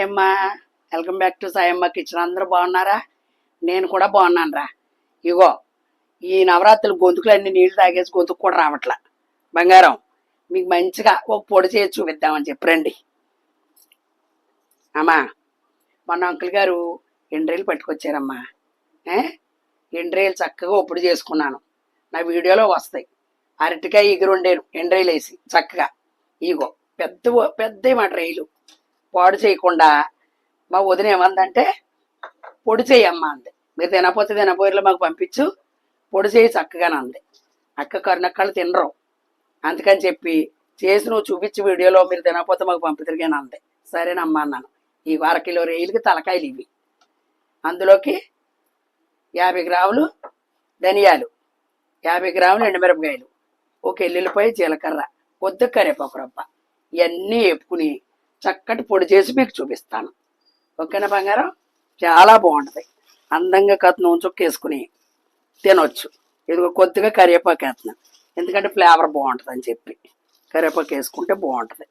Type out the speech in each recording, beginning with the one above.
Sayamma. Welcome back to Sayamma kitchen అందరూ బాగున్నారా? నేను కూడా బాగున్నాను రా ఇగో ఈ నవరాత్రులు గొంతుకులు అన్ని నీళ్ళు తాగేసి గొంతుకు కూడా రావట్లా. బంగారం మీకు మంచిగా ఒక పొడి చేసి చూపిద్దామని చెప్పి రండి. అమ్మా మొన్న అంకుల్ గారు ఎండ్రేలు పట్టుకొచ్చారమ్మా. ఏ? ఎండ్రేలు చక్కగా ఒప్పుడు చేసుకున్నాను. నా వీడియోలో వస్తాయి. అరటికాయ ఎగురుండేను ఎండ్రేలు వేసి చక్కగా. ఇగో పెద్ద పెద్ద మాట రైలు పాడు చేయకుండా మా వదిన ఏమందంటే పొడి చేయమ్మా అంది. మీరు తినపోతే తినపోయిలో మాకు పంపించు పొడి చేయి చక్కగానే అంది. అక్క కరుణక్కలు తినరు అందుకని చెప్పి చేసి నువ్వు చూపించి వీడియోలో మీరు తినకపోతే మాకు పంపితిరిగాను అంది. సరేనమ్మా అన్నాను. ఈ అర కిలో రేయిలకి తలకాయలు ఇవి. అందులోకి యాభై గ్రాములు ధనియాలు యాభై గ్రాములు ఎండుమిరపకాయలు ఒక ఎల్లుల్లిపాయ జీలకర్ర కొద్ది కరివేపాకు రవ్వ ఇవన్నీ వేపుకుని చక్కటి పొడి చేసి మీకు చూపిస్తాను. ఓకేనా బంగారం? చాలా బాగుంటుంది. అందంగా కథ నూనె తినొచ్చు. ఇదిగో కొద్దిగా కరివేపాకు వేస్తున్నాను. ఎందుకంటే ఫ్లేవర్ బాగుంటుంది అని చెప్పి. కరివేపాకు వేసుకుంటే బాగుంటుంది.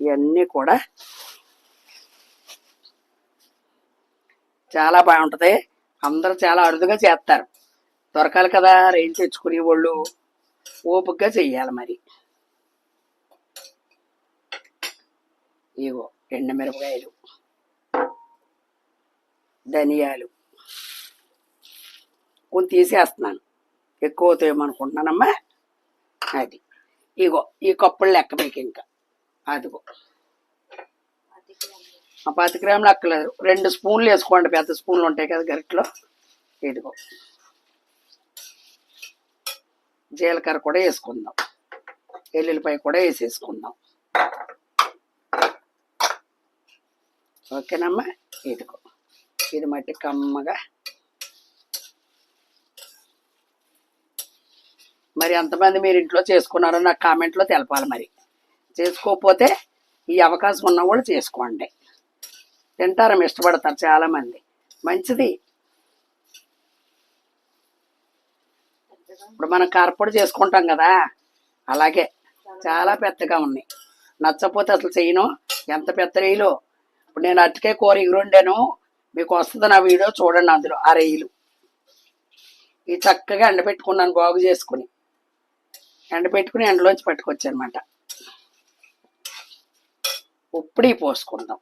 ఇవన్నీ కూడా చాలా బాగుంటుంది. అందరూ చాలా అరుదుగా చేస్తారు. దొరకాలి కదా రేంజ్ తెచ్చుకునే వాళ్ళు ఓపికగా చెయ్యాలి మరి. ఇగో ఎండుమిరపకాయలు ధనియాలు కొన్ని తీసేస్తున్నాను. ఎక్కువ తేమనుకుంటున్నానమ్మా. అది. ఇగో ఈ కప్పులు లెక్క మీకు ఇంకా. అదిగో. ఆ పది గ్రాములు అక్కలేదు రెండు స్పూన్లు వేసుకోండి. పెద్ద స్పూన్లు ఉంటాయి కదా గరిటలో. ఇదిగో. జీలకర్ర కూడా వేసుకుందాం. ఎల్లుల్లిపాయ కూడా వేసేసుకుందాం. ఓకేనమ్మా? ఇదిగో. ఇది మట్టి కమ్మగా. మరి ఎంతమంది మీరు ఇంట్లో చేసుకున్నారో నాకు కామెంట్లో తెలపాలి మరి. చేసుకోకపోతే ఈ అవకాశం ఉన్న కూడా చేసుకోండి. తింటారం ఇష్టపడతారు చాలామంది. మంచిది. ఇప్పుడు మనం కారపొడి చేసుకుంటాం కదా? అలాగే. చాలా పెద్దగా ఉన్నాయి. నచ్చపోతే అసలు చేయను. ఎంత పెద్ద రైలు ఇప్పుడు నేను అరటికాయ కూర ఎగురుండాను. మీకు వస్తుంది నా వీడియో చూడండి అందులో రైలు. ఈ చక్కగా ఎండబెట్టుకున్నాను బాగు చేసుకుని. ఎండబెట్టుకుని ఎండలోంచి పట్టుకొచ్చానమాట. ఉప్పుడి పోసుకుందాం.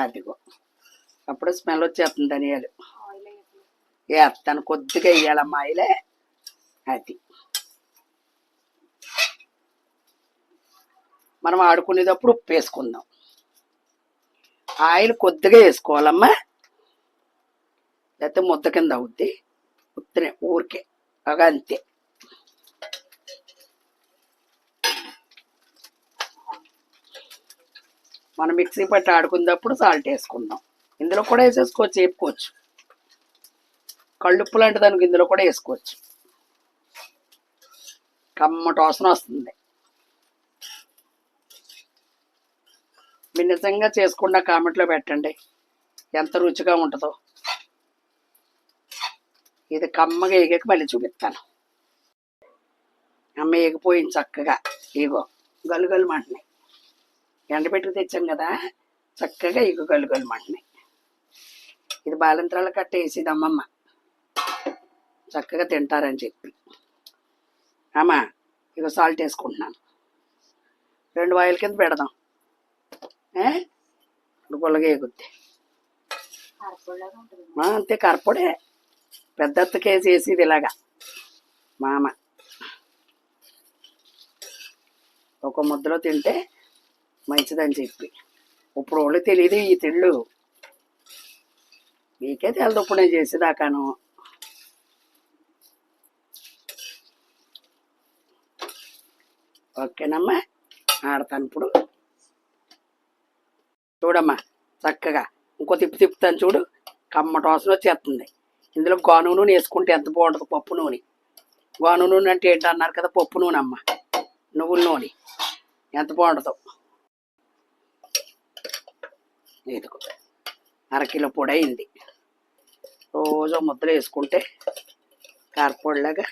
అదిగో. అప్పుడు స్మెల్ వచ్చేస్తుంది ధనియాలు. వేస్తాను కొద్దిగా వేయాలమ్మా ఆయిలే. అది. మనం ఆడుకునేటప్పుడు ఉప్పు వేసుకుందాం ఆయిల్ కొద్దిగా వేసుకోవాలమ్మా. లేకపోతే ముద్ద కింద అవుద్ది. ఉత్తనే ఊరికే. అగా అంతే. మనం మిక్సీ పట్టి ఆడుకున్నప్పుడు సాల్ట్ వేసుకుందాం. ఇందులో కూడా వేసేసుకోవచ్చు వేపుకోవచ్చు. కళ్ళుప్పు లాంటి దానికి ఇందులో కూడా వేసుకోవచ్చు. కమ్మ టోసన వస్తుంది. మీరు నిజంగా చేసుకుండా కామెంట్లో పెట్టండి. ఎంత రుచిగా ఉంటుందో. ఇది కమ్మగా ఎగక మళ్ళీ చూపిస్తాను. అమ్మ ఎగిపోయింది చక్కగా. ఇగో గలుగలు మంటున్నాయి. ఎండబెట్టుకు తెచ్చాం కదా చక్కగా ఇగో గలుగలు మంటున్నాయి. ఇది బాలంత్రాల కట్ట వేసేది అమ్మమ్మ. చక్కగా తింటారని చెప్పి. అమ్మా ఇగో సాల్ట్ వేసుకుంటున్నాను. రెండు వాయిల కింద పెడదాం. ఏ గుల్లగా ఎగుద్ది అంతే కరపొడే పెద్ద కేసి వేసేది ఇలాగా మామ ఒక ముద్దలో తింటే మంచిదని చెప్పి ఇప్పుడు వాళ్ళు తెలియదు ఈ తిళ్ళు మీకే తెలదు ఇప్పుడు నేను చేసేదాకాను ఓకేనమ్మా ఆడతాను ఇప్పుడు చూడమ్మా. చక్కగా. ఇంకో తిప్పి తిప్పుతాను చూడు. కమ్మటి వాసన వచ్చేస్తుంది. ఇందులో గోను నూనె వేసుకుంటే ఎంత బాగుంటుంది పప్పు నూనె. గోను నూనె అంటే ఏంటి అన్నారు కదా పప్పు నూనె అమ్మ నువ్వుల నూనె. ఎంత బాగుంటుందో. ఇదిగో. అరకిలో పొడి అయింది. రోజు ముద్దలు వేసుకుంటే కారపొడిలాగా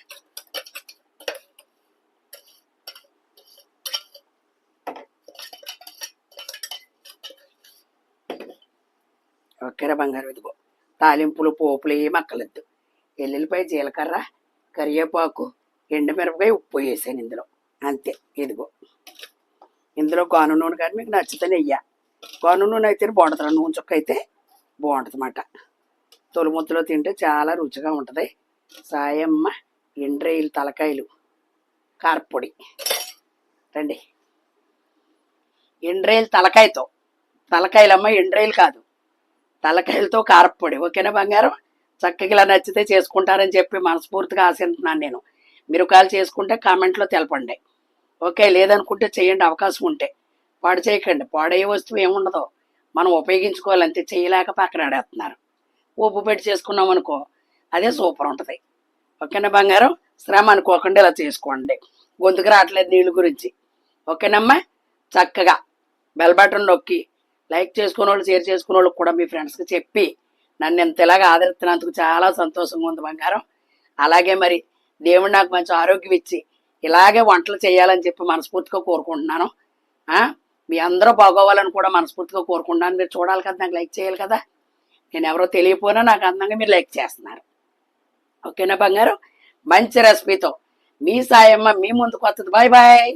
ఓకేరా బంగారం ఇదిగో. తాలింపులు పోపులు ఏమి అక్కలేదు ఎల్లుల్లిపాయ జీలకర్ర కరివేపాకు ఎండుమిరపకాయ ఉప్పు వేసాను ఇందులో. అంతే ఇదిగో. ఇందులో గోను నూనె కానీ మీకు నచ్చితే నెయ్య. గోను నూనె అయితే బాగుంటుంది. నూనె చుక్క అయితే బాగుంటుంది అన్నమాట. తొలి తింటే చాలా రుచిగా ఉంటుంది. సాయమ్మ ఎండ్రేయిలు తలకాయలు కారపొడి. రండి. ఎండ్రేయిలు తలకాయతో. తలకాయలమ్మ ఎండ్రేయిలు కాదు. తలకాయలతో కారపొడి ఓకేనా బంగారం? చక్కగా ఇలా నచ్చితే చేసుకుంటారని చెప్పి మనస్ఫూర్తిగా ఆశిస్తున్నాను నేను. మీరు కాల్ చేసుకుంటే కామెంట్లో తెలపండి. ఓకే లేదనుకుంటే చేయండి అవకాశం ఉంటే. పాడు చేయకండి. పాడయ్యే వస్తువు ఏముండదు. మనం ఉపయోగించుకోవాలి అంతే చేయలేక పక్కన ఆడేస్తున్నారు ఉప్పు పెట్టి చేసుకున్నాం అనుకో అదే సూపర్ ఉంటుంది. ఓకేనా బంగారం? శ్రమ అనుకోకుండా ఇలా చేసుకోండి. గొంతుకు రావట్లేదు నీళ్ళు గురించి. ఓకేనమ్మా? చక్కగా. బెల్ బటన్ నొక్కి లైక్ చేసుకున్న వాళ్ళు షేర్ చేసుకునే వాళ్ళకి కూడా మీ ఫ్రెండ్స్కి చెప్పి నన్ను ఇంత ఇలాగ ఆదరిస్తున్నందుకు చాలా సంతోషంగా ఉంది బంగారం. అలాగే మరి దేవుడు నాకు మంచి ఆరోగ్యం ఇచ్చి ఇలాగే వంటలు చేయాలని చెప్పి మనస్ఫూర్తిగా కోరుకుంటున్నాను. మీ అందరూ బాగోవాలని కూడా మనస్ఫూర్తిగా కోరుకుంటున్నాను. మీరు చూడాలి కదా నాకు లైక్ చేయాలి కదా. నేను ఎవరో తెలియపోయినా నాకు అందంగా మీరు లైక్ చేస్తున్నారు. ఓకేనా బంగారం? మంచి రెసిపీతో మీ సాయమ్మ మీ ముందుకు వస్తుంది. Bye bye.